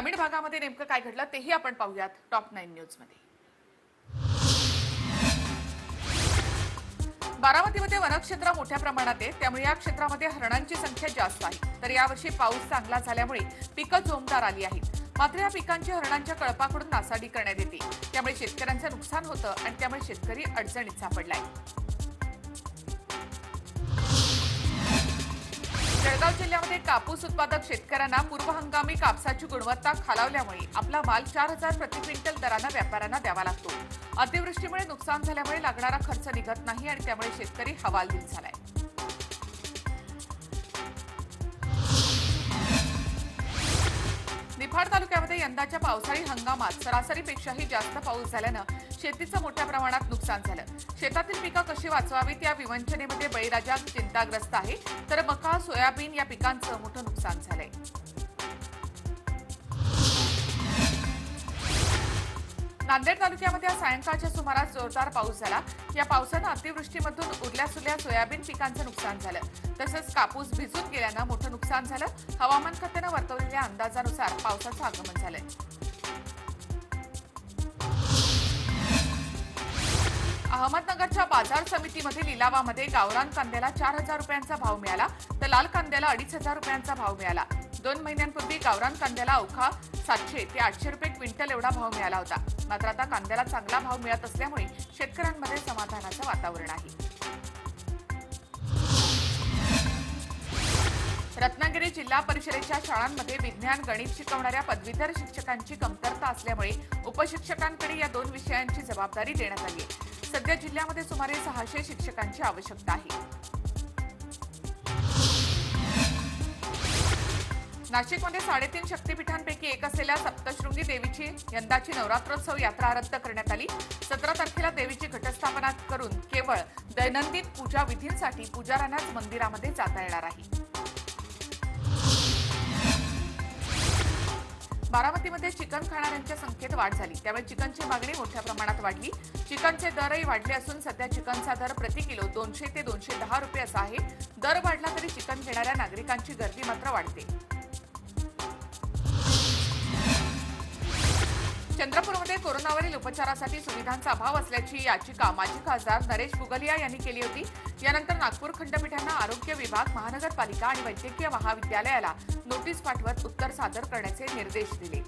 ग्रामीण भागामध्ये नेमकं काय घडलं तेही आपण पाहूयात टॉप नाईन न्यूजमध्ये. बारामतीमध्ये वनक्षेत्र मोठ्या प्रमाणात आहे. त्यामुळे या क्षेत्रामध्ये हरणांची संख्या जास्त आहे. तर यावर्षी पाऊस चांगला झाल्यामुळे पिकं जोमदार आली आहेत. मात्र या पिकांची हरणांच्या कळपाकडून नासाडी करण्यात येते. त्यामुळे शेतकऱ्यांचं नुकसान होतं आणि त्यामुळे शेतकरी अडचणीत सापडलाय. जळगाव जिल्ह्यामध्ये कापूस उत्पादक शेतकऱ्यांना पूर्व हंगामी कापसाची गुणवत्ता खालावल्यामुळे आपला माल चार हजार प्रति क्विंटल दरानं व्यापाऱ्यांना द्यावा लागतो. अतिवृष्टीमुळे नुकसान झाल्यामुळे लागणारा खर्च निघत नाही आणि त्यामुळे शेतकरी हवालदिल झालाय. निफाड तालुक्यामध्ये यंदाच्या पावसाळी हंगामात सरासरीपेक्षाही जास्त पाऊस झाल्यानं शेतीचं मोठ्या प्रमाणात नुकसान झालं. शेतातील पिकं कशी वाचवावीत या विवंचनेमध्ये बळीराजा चिंताग्रस्त आहे. तर मका सोयाबीन या पिकांचं मोठं नुकसान झालंय. नांदेड तालुक्यामध्ये आज सायंकाळच्या सुमारास जोरदार पाऊस झाला. या पावसानं अतिवृष्टीमधून उरल्या सुरल्या सोयाबीन पिकांचं नुकसान झालं. तसंच कापूस भिजून गेल्यानं मोठं नुकसान झालं. हवामान खात्यानं वर्तवलेल्या अंदाजानुसार पावसाचं आगमन झालंय. अहमदनगरच्या बाजार समितीमध्ये लिलावामध्ये गावरान कांद्याला चार हजार रुपयांचा भाव मिळाला तर लाल कांद्याला अडीच हजार रुपयांचा भाव मिळाला. दोन महिन्यांपूर्वी गावरान कांद्याला अवघा सातशे ते आठशे रुपये क्विंटल एवढा भाव मिळाला होता. मात्र आता कांद्याला चांगला भाव मिळत असल्यामुळे शेतकऱ्यांमध्ये समाधानाचं वातावरण आहे. रत्नागिरी जिल्हा परिषदेच्या शाळांमध्ये विज्ञान गणित शिकवणाऱ्या पदवीधर शिक्षकांची कमतरता असल्यामुळे उपशिक्षकांकडे या दोन विषयांची जबाबदारी देण्यात आली आहे. सध्या जिल्ह्यामध्ये सुमारे सहाशे शिक्षकांची आवश्यकता आहे. नाशिकमध्ये साडेतीन शक्तीपीठांपैकी एक असलेल्या सप्तशृंगी देवीची यंदाची नवरात्रोत्सव यात्रा रद्द करण्यात आली. सतरा तारखेला देवीची घटस्थापना करून केवळ दैनंदिन पूजा विधींसाठी पुजाऱ्यांनाच मंदिरामध्ये जाता येणार आहे. बारामतीमध्ये चिकन खाणाऱ्यांच्या संख्येत वाढ झाली. त्यामुळे चिकनची मागणी मोठ्या प्रमाणात वाढली. चिकनचे दरही वाढले असून सध्या चिकनचा दर प्रति किलो दोनशे ते दोनशे दहा रुपये असा आहे. दर वाढला तरी चिकन घेणाऱ्या नागरिकांची गर्दी मात्र वाढते. चंद्रपूरमध्ये कोरोनावरील उपचारासाठी सुविधांचा अभाव असल्याची याचिका माजी खासदार नरेश बुगलिया यांनी केली होती. यानंतर नागपूर खंडपीठानं आरोग्य विभाग महानगरपालिका आणि वैद्यकीय महाविद्यालयाला नोटीस पाठवत उत्तर सादर करण्याचे निर्देश दिले.